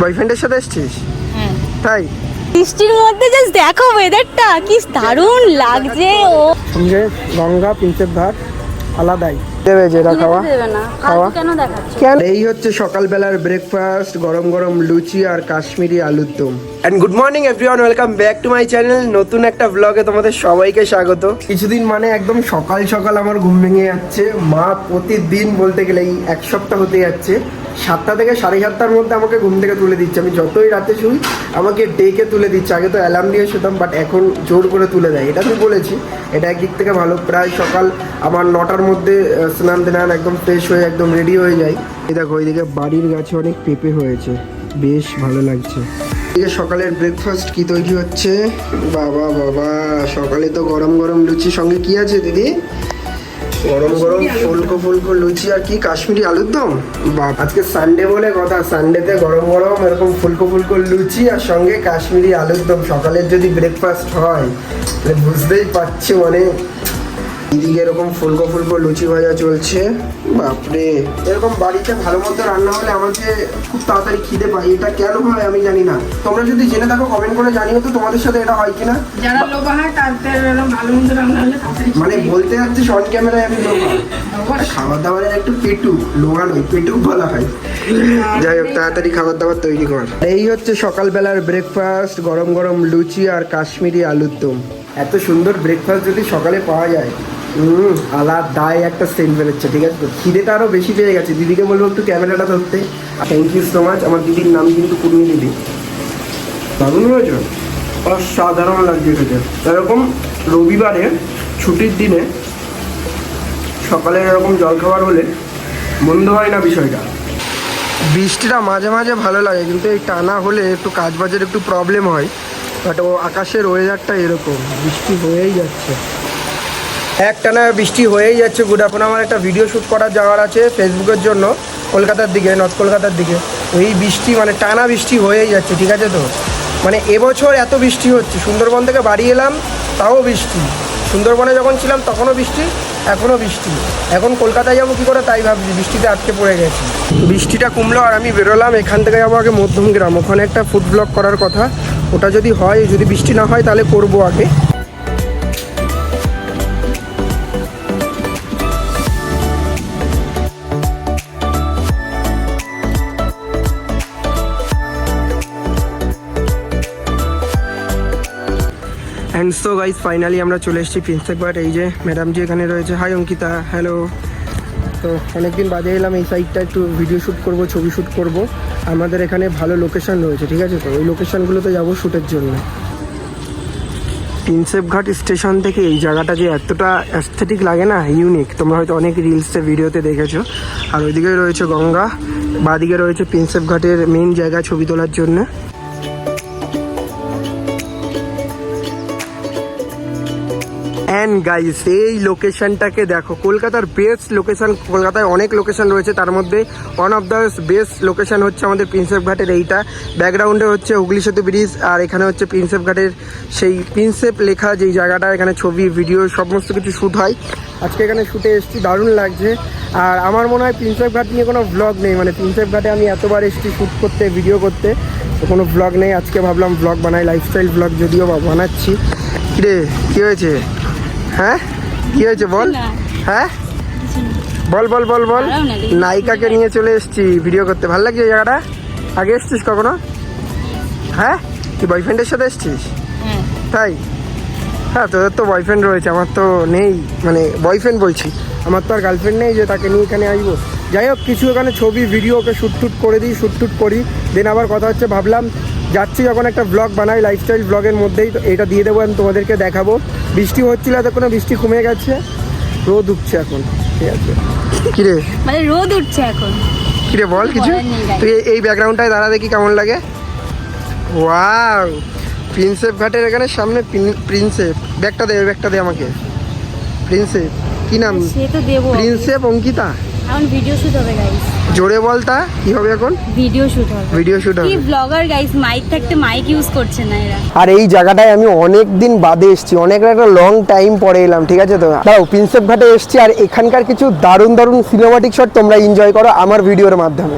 বয়ফ্রেন্ডের সাথে এসছিস? হ্যাঁ। তাই? বৃষ্টির মধ্যে জাস্ট দেখো ওয়েদারটা কি দারুণ লাগছে ও। সঙ্গে গঙ্গা প্রিন্সেপ ঘাট আলাদাই। দেবে যেটা খাওয়া? খাওয়া? কেন দেখাচ্ছ? এই হচ্ছে সকালবেলার ব্রেকফাস্ট গরম গরম লুচি আর কাশ্মীরি আলুর দম। And good morning everyone welcome back to my channel নতুন একটা ব্লগে তোমাদের সবাইকে স্বাগত। কিছুদিন মানে একদম সকাল সকাল আমার ঘুম ভেঙে যাচ্ছে। মা প্রতিদিন বলতে গেলে এই এক সপ্তাহ হতে যাচ্ছে। সাতটা থেকে সাড়ে সাতটার মধ্যে আমাকে ঘুম থেকে তুলে দিচ্ছে। আমি যতই রাতে শুই, আমাকে ডেকে তুলে দিচ্ছে। আগে তো অ্যালার্ম দিয়ে শুতাম বাট এখন জোর করে তুলে দেয়। এটা আমি বলেছি। এটা একদিক থেকে ভালো। প্রায় সকাল আমার নটার মধ্যে স্নান টান একদম ফ্রেশ হয়ে, একদম রেডি হয়ে যায়। এই দেখো ওইদিকে বাড়ির গাছে অনেক পেঁপে হয়েছে। বেশ ভালো লাগছে। এদিকে সকালের ব্রেকফাস্ট কি তৈরি হচ্ছে? বাবা বাবা। সকালে তো গরম গরম লুচি সঙ্গে কি আছে দিদি? গরম গরম ফুলকো ফুলকো লুচি আর কি কাশ্মীরি আলুর দম? বা আজকে সানডে বলে কথা সানডেতে গরম গরম এরকম ফুলকো ফুলকো লুচি আর সঙ্গে কাশ্মীরি আলুর দম। সকালের যদি ব্রেকফাস্ট হয়, তাহলে বুঝতেই পারছি মানে এদিকে এরকম ফুলকো ফুলকো লুচি ভাজা চলছে। বাপরে। এরকম বাড়িতে ভালো মতো রান্না হলে আমাকে খুব তাড়াতাড়ি খিদে পাই এটা কেন হয় আমি জানি না। তোমরা যদি জেনে থাকো কমেন্ট করে জানিও তো তোমাদের সাথে এটা হয় কিনা। যারা লোভা হয় তাদের ভালো মন্দ রান্না হলে মানে বলতে যাচ্ছে শর্ট ক্যামেরায় আমি লোভা খাবার দাবারের একটু পেটু লোহা নয় পেটু বলা হয়। যাই হোক তাড়াতাড়ি খাবার দাবার তৈরি কর। এই হচ্ছে সকালবেলার ব্রেকফাস্ট গরম গরম লুচি আর কাশ্মীরি আলুর দম। এত সুন্দর ব্রেকফাস্ট যদি সকালে পাওয়া যায়। হুম আলাদাই একটা সেন্ট বেরোচ্ছে, ঠিক আছে? খিদেটা আরও বেশি পেয়ে গেছে। দিদিকে বলব একটু ক্যামেরাটা ধরতে। থ্যাংক ইউ সো মাচ আমার দিদির নাম কিন্তু কুর্মি দিদি। দারুণ হয়েছে। অসাধারণ লাগছে খেতে। এরকম রবিবারে ছুটির দিনে সকালে এরকম জলখাবার হলে মন্দ হয় না বিষয়টা। বৃষ্টিটা মাঝে মাঝে ভালো লাগে, কিন্তু এই টানা হলে একটু কাজ বাজের একটু প্রবলেম হয়। বাট ও আকাশের ওয়েদারটা এরকম, বৃষ্টি হয়েই যাচ্ছে। এক টানা বৃষ্টি হয়েই যাচ্ছে। গুড এখন আমার একটা ভিডিও শ্যুট করার যাওয়ার আছে ফেসবুকের জন্য, কলকাতার দিকে নর্থ কলকাতার দিকে। ওই বৃষ্টি মানে টানা বৃষ্টি হয়েই যাচ্ছে, ঠিক আছে তো? মানে এবছর এত বৃষ্টি হচ্ছে, সুন্দরবন থেকে বাড়ি এলাম, তাও বৃষ্টি। সুন্দরবনে যখন ছিলাম তখনও বৃষ্টি, এখনও বৃষ্টি। এখন কলকাতায় যাব কী করে তাই ভাবছি, বৃষ্টিতে আটকে পড়ে গেছি। বৃষ্টিটা কমলো আর আমি বেরোলাম, এখান থেকে যাব আগে মধ্যমগ্রাম ওখানে একটা ফুড ব্লগ করার কথা। ওটা যদি হয়, যদি বৃষ্টি না হয় তাহলে করব আগে। অ্যান্ড সো গাইজ ফাইনালি আমরা চলে এসেছি প্রিন্সেপ ঘাট এই যে ম্যাডাম জি এখানে রয়েছে। হাই অঙ্কিতা। হ্যালো তো অনেকদিন বাদে এলাম, এই সাইডটা একটু ভিডিও শ্যুট করব, ছবি শ্যুট করব। আমাদের এখানে ভালো লোকেশন রয়েছে, ঠিক আছে তো? ওই লোকেশনগুলোতে যাব শ্যুটের জন্য। প্রিন্সেপ ঘাট স্টেশন থেকে এই জায়গাটা যে এতটা অ্যাস্থেটিক লাগে না ইউনিক তোমরা হয়তো অনেক রিলসে ভিডিওতে দেখেছ। আর ওইদিকে রয়েছে গঙ্গা, বাদিকে রয়েছে প্রিন্সেপ ঘাটের মেন জায়গা ছবি তোলার জন্য। অ্যান্ড গাইস এই লোকেশনটাকে দেখো, কলকাতার বেস্ট লোকেশন কলকাতায় অনেক লোকেশন রয়েছে, তার মধ্যে one of the best location হচ্ছে আমাদের প্রিন্সেপ ঘাটের এইটা। ব্যাকগ্রাউন্ডে হচ্ছে হুগলি সেতু ব্রিজ আর এখানে হচ্ছে প্রিন্সেপ ঘাটের সেই প্রিন্সেপ লেখা যেই জায়গাটা, এখানে ছবি ভিডিও সমস্ত কিছু শ্যুট হয়। আজকে এখানে শ্যুটে এসেছি, দারুণ লাগছে। আর আমার মনে হয় প্রিন্সেপ ঘাট নিয়ে কোনো ব্লগ নেই মানে প্রিন্সেপ ঘাটে আমি এতবার এসেছি শ্যুট করতে ভিডিও করতে, তো কোনো ব্লগ নেই। আজকে ভাবলাম ব্লগ বানাই লাইফস্টাইল ব্লগ যদিও বানাচ্ছি। কিরে, কী হয়েছে? হ্যাঁ? কি হয়েছে বল? হ্যাঁ? বল বল বল বল। নায়িকাকে নিয়ে চলে এসেছি ভিডিও করতে। ভালো লাগছে এই জায়গাটা? আগে এসছিস কখনো? হ্যাঁ? তুই বয়ফ্রেন্ডের সাথে এসছিস? হ্যাঁ। তাই? হ্যাঁ তোদের তো বয়ফ্রেন্ড রয়েছে আমার তো নেই মানে বয়ফ্রেন্ড বলছি। আমার তো আর গার্লফ্রেন্ড নেই যে তাকে নিয়ে এখানে আসব। যাই হোক কিছু এখানে ছবি ভিডিও ওকে শ্যুট টুট করে দিই শ্যুট টুট করি। দেন আবার কথা হচ্ছে ভাবলাম যাচ্ছি যখন একটা ব্লগ বানাই লাইফস্টাইল ব্লগের মধ্যেই তো এটা দিয়ে দেবো আমি তোমাদেরকে দেখাবো। বৃষ্টি হচ্ছিল এতক্ষণ বৃষ্টি কমে গেছে। রোদ উঠছে এখন ঠিক আছে। কিরে? মানে রোদ উঠছে এখন। কিরে বল কিছু? তুই এই- ব্যাকগ্রাউন্ডটায় দাঁড়া দেখি কেমন লাগে। ওয়াও প্রিন্সেপ ঘাটের এখানে সামনে প্রিন- প্রিন্সেপ। ব্যাগটা দে ব্যাগটা দে আমাকে। প্রিন্সেপ কি নাম? সে তো দেবো। প্রিন্সেপ অঙ্কিতা। এখন ভিডিও শুট হবে গাইস জোরে বল তা কি হবে এখন? ভিডিও শুট হবে। ভিডিও শুট কি হবে। ব্লগার গাইস মাইক থাকতে মাইক ইউজ করছে না এরা? আর এই জায়গাটায় আমি অনেক দিন বাদে এসেছি অনেক একটা লং টাইম পরে এলাম ঠিক আছে তো? দাও প্রিন্সেপ ঘাটে এসেছি আর এখানকার কিছু দারুণ দারুণ সিনেমাটিক শট তোমরা এনজয় করো আমার ভিডিওর মাধ্যমে।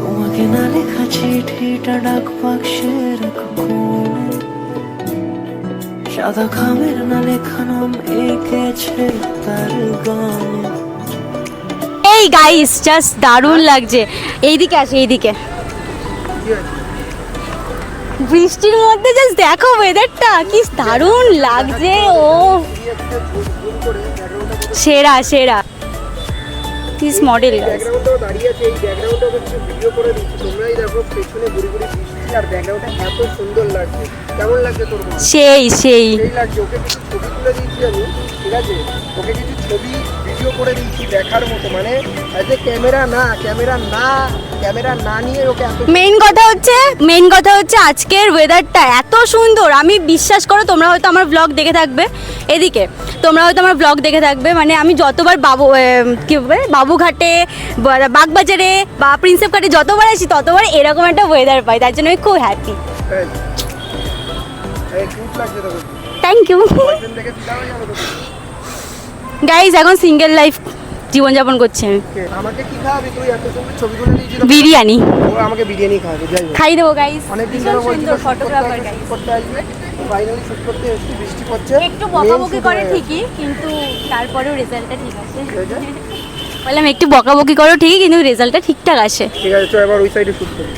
তোমাকে না লেখা চিঠি এটা ডাক বাক্সের এক সাদা খামের না লেখা নাম এঁকেছে তার গানে। এই গাইস জাস্ট দারুণ লাগছে। এইদিকে আসে, এইদিকে। বৃষ্টির মধ্যে জাস্ট দেখো ওয়েদারটা কি দারুণ লাগছে, ও। সেরা সেরা। This model? সেই সেই। ছবি ভিডিও করে দিচ্ছি দেখার মতো মানে এ ক্যামেরা না ক্যামেরা না ক্যামেরা না নিয়ে ওকে মেইন কথা হচ্ছে মেইন কথা হচ্ছে আজকের ওয়েদারটা এত সুন্দর। আমি বিশ্বাস করো তোমরা হয়তো আমার ব্লগ দেখে থাকবে। এদিকে তোমরা হয়তো আমার ব্লগ দেখে থাকবে। মানে আমি যতবার বাবু কি বলবে বাবুঘাটে বাগবাজারে বা প্রিন্সেপ ঘাটে যতবার আসি ততবার এরকম একটা ওয়েদার পাই। তার জন্য আমি খুব হ্যাপি থ্যাংক ইউ বয়ফ্রেন্ড দেখে দিলাম যাব তোকে গাইজ এখন সিঙ্গেল লাইফ জীবনযাপন করছি। আমি আমাকে কি খাওয়াবি তুই? এত সুন্দর ছবি তুলে বিরিয়ানি। ও আমাকে বিরিয়ানি খাওয়াবে যাই খাই দেবো গাইজ অনেক দিন ধরে সুন্দর ফটোগ্রাফার করতে গাইজ আসবে, shoot করতে আসবে। ফাইনালি শুট করতে এসেছি বৃষ্টি পড়ছে। একটু বকাবকি করে ঠিকই কিন্তু তারপরেও রেজাল্টটা ঠিক আছে। বললাম একটু বকাবকি করো ঠিকই কিন্তু রেজাল্টটা ঠিকঠাক আসে। ঠিক আছে চল এবার ওই সাইডে শুট করি।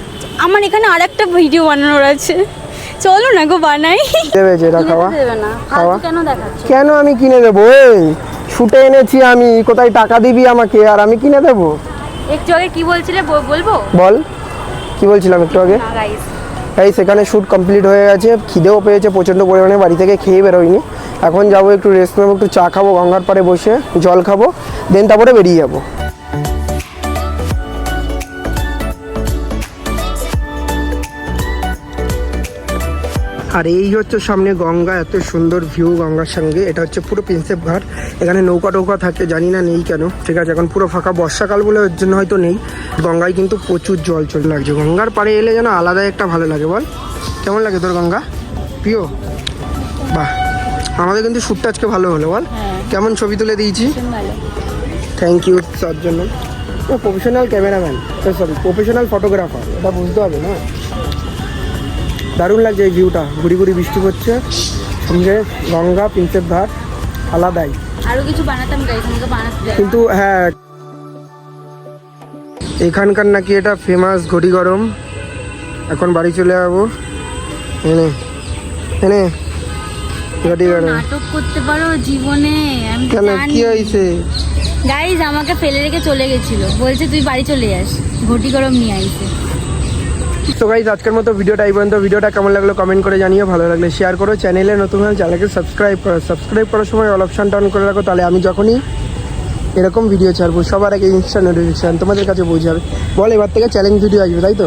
আমার এখানে আর একটা ভিডিও বানানোর আছে। চলো না গো বানাই। দেবে যেটা খাওয়া? দেবে না। খাওয়া? কেন দেখাচ্ছ? কেন আমি কিনে দেবো এই? শুটে এনেছি আমি কোথায় টাকা দিবি আমাকে? আর আমি কিনে দেব? একটু আগে কি বলছিলে? বলব? বল। কি বলছিলাম একটু আগে? তাই এই সেখানে শ্যুট কমপ্লিট হয়ে গেছে খিদেও পেয়েছে প্রচণ্ড পরিমাণে বাড়ি থেকে খেয়ে বেরোয়নি। এখন যাব একটু রেস্ট নেব একটু চা খাব গঙ্গার পাড়ে বসে জল খাব দেন তারপরে বেরিয়ে যাব। আর এই হচ্ছে সামনে গঙ্গা এত সুন্দর ভিউ গঙ্গার সঙ্গে। এটা হচ্ছে পুরো প্রিন্সেপ ঘাট। এখানে নৌকা টৌকা থাকে জানি না নেই কেন। ঠিক আছে এখন পুরো ফাঁকা। বর্ষাকাল বলে ওর জন্য হয়তো নেই। গঙ্গায় কিন্তু প্রচুর জল চলে লাগছে। গঙ্গার পাড়ে এলে যেন আলাদাই একটা ভালো লাগে বল। কেমন লাগে তোর গঙ্গা? প্রিয়? বাহ। আমাদের কিন্তু শ্যুটটা আজকে ভালো হলো বল। কেমন ছবি তুলে দিয়েছি থ্যাংক ইউ তার জন্য। Professional cameraman sorry professional photographer এটা বুঝতে হবে না? দারুণ লাগছে এই ভিউটা ঘুরি ঘুরি বৃষ্টি পড়ছে সঙ্গে গঙ্গা প্রিন্সেপ ঘাট আলাদাই। আরও কিছু বানাতাম কিন্তু হ্যাঁ এখানকার নাকি এটা ফেমাস ঘড়ি গরম। এখন বাড়ি চলে যাব। এনে এনে ঘটি গরম। নাটক করতে পারো জীবনে আমি কেন কি হয়েছে? গাইজ আমাকে ফেলে রেখে চলে গেছিল। বলছে তুই বাড়ি চলে যাস। ঘটি গরম নিয়ে আইছে। তো গাইজ আজকের মতো ভিডিওটা এই পর্যন্ত। ভিডিওটা কেমন লাগল কমেন্ট করে জানিও। ভালো লাগলে শেয়ার করো। চ্যানেলে নতুন হলে চ্যানেলকে সাবস্ক্রাইব করো। সাবস্ক্রাইব করার সময় অল অপশানটা অন করে রাখো। তাহলে আমি যখনই এরকম ভিডিও ছাড়বো সবার আগে ইনস্টা নোটিফিকেশান তোমাদের কাছে পৌঁছাবে। বল এবার থেকে চ্যালেঞ্জ ভিডিও আসবে তাই তো?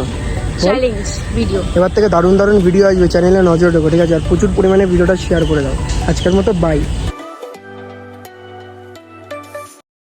চ্যালেঞ্জ ভিডিও এবার থেকে দারুণ দারুণ ভিডিও আসবে। চ্যানেলে নজর রেখো ঠিক আছে? আর প্রচুর পরিমাণে ভিডিওটা শেয়ার করে দাও। আজকের মতো বাই